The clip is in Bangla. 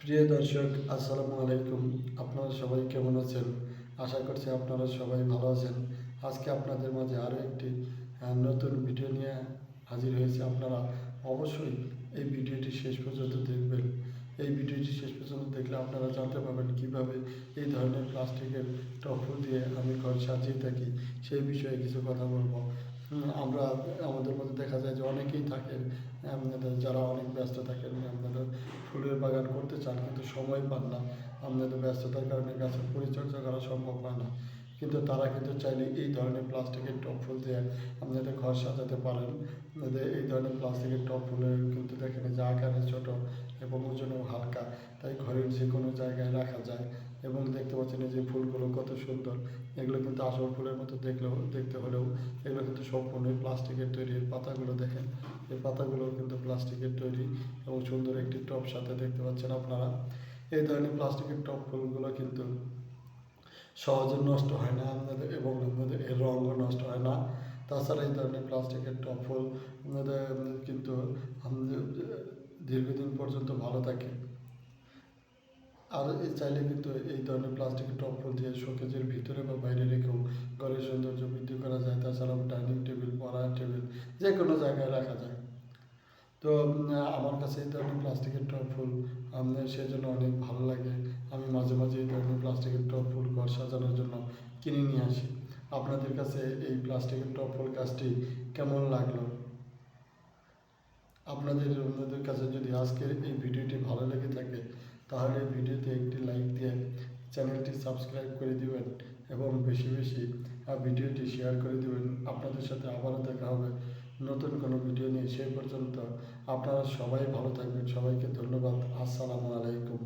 প্রিয় দর্শক, আসসালামু আলাইকুম। আপনারা সবাই কেমন আছেন? আশা করছি আপনারা সবাই ভালো আছেন। আজকে আপনাদের মাঝে আরও একটি নতুন ভিডিও নিয়ে হাজির হয়েছে আপনারা। অবশ্যই এই ভিডিওটি শেষ পর্যন্ত দেখবেন এই ভিডিওটি শেষ পর্যন্ত দেখলে আপনারা জানতে পারবেন কীভাবে এই ধরনের প্লাস্টিকের টফু দিয়ে আমি ঘর সাজিয়ে থাকি, সেই বিষয়ে কিছু কথা বলব। আমরা, আমাদের মধ্যে দেখা যায় যে অনেকেই থাকেন আপনাদের যারা অনেক ব্যস্ত থাকেন, আপনাদের ফুলের বাগান করতে চান কিন্তু সময় পান না, আপনাদের ব্যস্ততার কারণে গাছের পরিচর্যা করা সম্ভব হয় না। কিন্তু তারা কিন্তু চাইলে এই ধরনের প্লাস্টিকের টপ ফুল দিয়ে আপনাদের ঘর সাজাতে পারেন। এই ধরনের প্লাস্টিকের টপ ফুলের কিন্তু দেখেন যে আকারে ছোট এবং ওজনেও হালকা, তাই ঘরের যে কোনো জায়গায় রাখা যায় এবং দেখতে পাচ্ছেন এই যে ফুলগুলো কত সুন্দর। এগুলো কিন্তু আসল ফুলের মতো দেখলেও, দেখতে হলেও এগুলো কিন্তু সম্পূর্ণই প্লাস্টিকের তৈরি পাতাগুলো দেখেন। এই পাতাগুলো কিন্তু প্লাস্টিকের তৈরি এবং সুন্দর একটি টপ সাথে দেখতে পাচ্ছেন আপনারা। এই ধরনের প্লাস্টিকের টপ ফুলগুলো কিন্তু সহজে নষ্ট হয় না আপনাদের এবং আপনাদের এর রঙও নষ্ট হয় না। তাছাড়া এই ধরনের প্লাস্টিকের টপ ফুল আপনাদের, কিন্তু দীর্ঘদিন পর্যন্ত ভালো থাকে। আর চাইলে কিন্তু এই ধরনের প্লাস্টিকের টপ ফুল দিয়ে শোকেজের ভিতরে বা বাইরে রেখেও ঘরের সৌন্দর্য বৃদ্ধি করা যায়। তাছাড়াও ডাইনিং টেবিল, পড়ার টেবিল যে কোনো জায়গায় রাখা যায়। তো, আমার কাছে এই ধরনের প্লাস্টিকের টপ ফুল আমাদের সেজন্য অনেক ভালো লাগে। আমি মাঝে মাঝে এই ধরনের প্লাস্টিকের টপ ঘর সাজানোর জন্য কিনে নিয়ে আসি। আপনাদের কাছে এই প্লাস্টিকের টপ ফুল গাছটি কেমন লাগল? আপনাদের আপনাদের কাছে যদি আজকের এই ভিডিওটি ভালো লেগে থাকে, তাহলে ভিডিওতে একটি লাইক দিয়ে চ্যানেলটি সাবস্ক্রাইব করে দিবেন এবং বেশি বেশি ভিডিওটি শেয়ার করে দিবেন। আপনাদের সাথে আবারও দেখা হবে নতুন কোনো ভিডিও নিয়ে। সেই পর্যন্ত আপনারা সবাই ভালো থাকবেন। সবাইকে ধন্যবাদ। আসসালামু আলাইকুম।